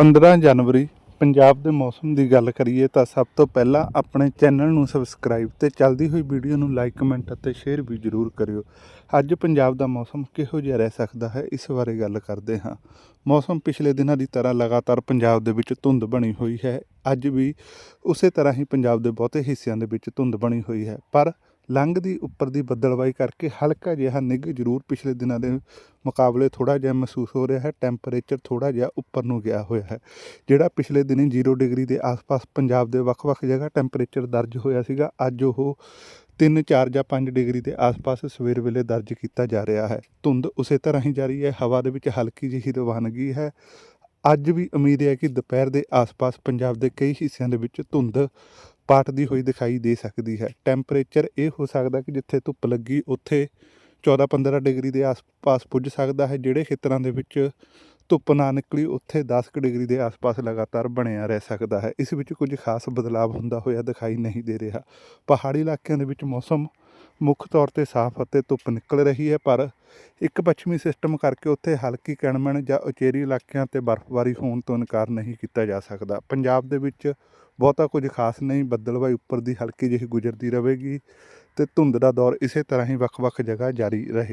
15 ਜਨਵਰੀ, ਪੰਜਾਬ ਦੇ ਮੌਸਮ ਦੀ ਗੱਲ ਕਰੀਏ ਤਾਂ ਸਭ ਤੋਂ ਪਹਿਲਾਂ ਆਪਣੇ ਚੈਨਲ ਨੂੰ ਸਬਸਕ੍ਰਾਈਬ ਤੇ ਚੱਲਦੀ ਹੋਈ ਵੀਡੀਓ ਨੂੰ ਲਾਈਕ, ਕਮੈਂਟ ਅਤੇ ਸ਼ੇਅਰ ਵੀ ਜ਼ਰੂਰ ਕਰਿਓ। ਅੱਜ ਪੰਜਾਬ ਦਾ ਮੌਸਮ ਕਿਹੋ ਜਿਹਾ ਰਹਿ ਸਕਦਾ ਹੈ, ਇਸ ਬਾਰੇ ਗੱਲ ਕਰਦੇ ਹਾਂ। ਮੌਸਮ ਪਿਛਲੇ ਦਿਨਾਂ ਦੀ ਤਰ੍ਹਾਂ ਲਗਾਤਾਰ ਪੰਜਾਬ ਦੇ ਵਿੱਚ ਧੁੰਦ ਬਣੀ ਹੋਈ ਹੈ। ਅੱਜ ਵੀ ਉਸੇ ਤਰ੍ਹਾਂ ਹੀ ਪੰਜਾਬ ਦੇ ਬਹੁਤੇ ਹਿੱਸਿਆਂ ਦੇ ਵਿੱਚ ਧੁੰਦ ਬਣੀ ਹੋਈ ਹੈ। ਪਰ ਲੰਘਦੀ ਉੱਪਰ ਦੀ ਬੱਦਲਵਾਈ ਕਰਕੇ ਹਲਕਾ ਜਿਹਾ ਨਿੱਘ ਜ਼ਰੂਰ ਪਿਛਲੇ ਦਿਨਾਂ ਦੇ ਮੁਕਾਬਲੇ ਥੋੜਾ ਜਿਹਾ ਮਹਿਸੂਸ ਹੋ ਰਿਹਾ ਹੈ ਟੈਂਪਰੇਚਰ ਥੋੜਾ ਜਿਹਾ ਉੱਪਰ ਨੂੰ ਗਿਆ ਹੋਇਆ ਹੈ, ਜਿਹੜਾ ਪਿਛਲੇ ਦਿਨੀ 0 ਡਿਗਰੀ ਦੇ ਆਸ-ਪਾਸ ਪੰਜਾਬ ਦੇ ਵੱਖ-ਵੱਖ ਜਗ੍ਹਾ ਟੈਂਪਰੇਚਰ ਦਰਜ ਹੋਇਆ ਸੀਗਾ, ਅੱਜ ਉਹ 3 4 ਜਾਂ 5 ਡਿਗਰੀ ਦੇ ਆਸ-ਪਾਸ ਸਵੇਰ ਵੇਲੇ ਦਰਜ ਕੀਤਾ ਜਾ ਰਿਹਾ ਹੈ। ਧੁੰਦ ਉਸੇ ਤਰ੍ਹਾਂ ਹੀ ਜਾਰੀ ਹੈ, ਹਵਾ ਦੇ ਵਿੱਚ ਹਲਕੀ ਜਿਹੀ ਰਵਾਨਗੀ ਹੈ। ਅੱਜ ਵੀ ਉਮੀਦ ਹੈ ਕਿ ਦੁਪਹਿਰ ਦੇ ਆਸ-ਪਾਸ ਪੰਜਾਬ ਦੇ ਕਈ ਹਿੱਸਿਆਂ ਦੇ ਵਿੱਚ ਧੁੰਦ ਪਾਟਦੀ ਹੋਈ ਦਿਖਾਈ ਦੇ ਸਕਦੀ ਹੈ। ਟੈਂਪਰੇਚਰ ਇਹ ਹੋ ਸਕਦਾ ਕਿ ਜਿੱਥੇ ਧੁੱਪ ਲੱਗੀ, ਉੱਥੇ 14-15 ਡਿਗਰੀ ਦੇ ਆਸ-ਪਾਸ ਪੁੱਜ ਸਕਦਾ ਹੈ, ਜਿਹੜੇ ਖੇਤਰਾਂ ਦੇ ਵਿੱਚ ਧੁੱਪ ਨਾ ਨਿਕਲੀ, ਉੱਥੇ 10 ਕੁ ਡਿਗਰੀ ਦੇ ਆਸ-ਪਾਸ ਲਗਾਤਾਰ ਬਣਿਆ ਰਹਿ ਸਕਦਾ ਹੈ। ਇਸ ਵਿੱਚ ਕੁਝ ਖਾਸ ਬਦਲਾਅ ਹੁੰਦਾ ਹੋਇਆ ਦਿਖਾਈ ਨਹੀਂ ਦੇ ਰਿਹਾ। ਪਹਾੜੀ ਇਲਾਕਿਆਂ ਦੇ ਵਿੱਚ ਮੌਸਮ ਮੁੱਖ ਤੌਰ ਤੇ ਸਾਫ਼ ਅਤੇ ਧੁੱਪ ਨਿਕਲ ਰਹੀ ਹੈ, ਪਰ ਇੱਕ ਪੱਛਮੀ ਸਿਸਟਮ ਕਰਕੇ ਉੱਥੇ ਹਲਕੀ ਕਣਮਣ ਜਾਂ ਉਚੇਰੀ ਇਲਾਕਿਆਂ ਤੇ ਬਰਫ਼ਬਾਰੀ ਹੋਣ ਤੋਂ ਇਨਕਾਰ ਨਹੀਂ ਕੀਤਾ ਜਾ ਸਕਦਾ। ਪੰਜਾਬ ਦੇ ਵਿੱਚ ਬਹੁਤਾ ਕੁਝ ਖਾਸ ਨਹੀਂ, ਬੱਦਲਵਾਈ ਉੱਪਰ ਦੀ ਹਲਕੀ ਜਿਹੀ ਗੁਜ਼ਰਦੀ ਰਹੇਗੀ ਤੇ ਧੁੰਦ ਦਾ ਦੌਰ ਇਸੇ ਤਰ੍ਹਾਂ ਹੀ ਵੱਖ-ਵੱਖ ਜਗ੍ਹਾ ਜਾਰੀ ਰਹੇਗਾ।